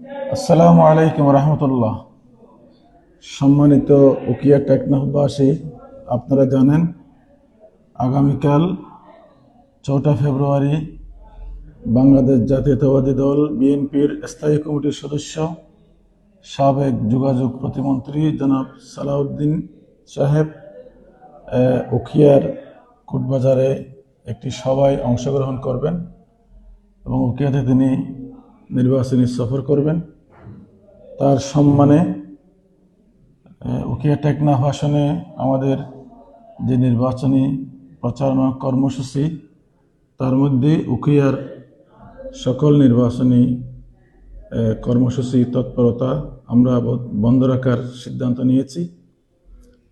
আসসালামু আলাইকুম রহমতুল্লাহ। সম্মানিত উকিয়া টেকনাফবাসী, আপনারা জানেন আগামীকাল চৌঠা ফেব্রুয়ারি বাংলাদেশ জাতীয়তাবাদী দল, বিএনপির স্থায়ী কমিটির সদস্য, সাবেক যোগাযোগ প্রতিমন্ত্রী জনাব সালাউদ্দিন সাহেব উখিয়ার কুটবাজারে একটি সভায় অংশগ্রহণ করবেন এবং উকিয়াতে তিনি নির্বাচনী সফর করবেন। তার সম্মানে উকিয়া টেকনাফ আসনে আমাদের যে নির্বাচনী প্রচারণা কর্মসূচি, তার মধ্যে উকিয়ার সকল নির্বাচনী কর্মসূচি তৎপরতা আমরা বন্ধ রাখার সিদ্ধান্ত নিয়েছি।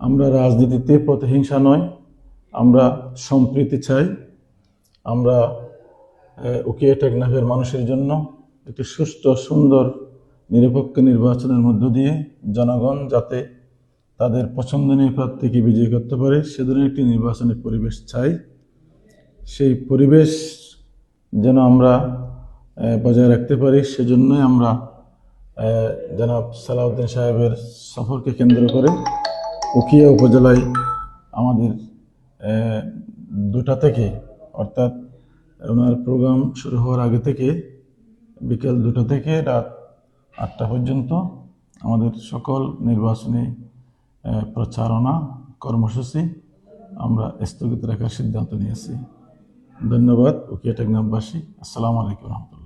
আমরা রাজনীতিতে প্রতিহিংসা নয়, আমরা সম্প্রীতি চাই। আমরা উকিয়া টেকনাফের মানুষের জন্য একটি সুষ্ঠু সুন্দর, নিরপেক্ষ নির্বাচনের মধ্য দিয়ে জনগণ যাতে তাদের পছন্দনীয় প্রার্থীকে বিজয়ী করতে পারে সে ধরনের একটি নির্বাচনী পরিবেশ চাই। সেই পরিবেশ যেন আমরা বজায় রাখতে পারি, সেজন্যই আমরা জনাব সালাউদ্দিন সাহেবের সফরকে কেন্দ্র করে উকিয়া উপজেলায় আমাদের দুটা থেকে, অর্থাৎ ওনার প্রোগ্রাম শুরু হওয়ার আগে থেকে বিকেল দুটো থেকে রাত আটটা পর্যন্ত আমাদের সকল নির্বাচনী প্রচারণা, কর্মসূচি আমরা স্থগিত রাখার সিদ্ধান্ত নিয়েছি। ধন্যবাদ, উকিয়া টেকনাফবাসী। আসসালামু আলাইকুম রহমতুল্লাহ।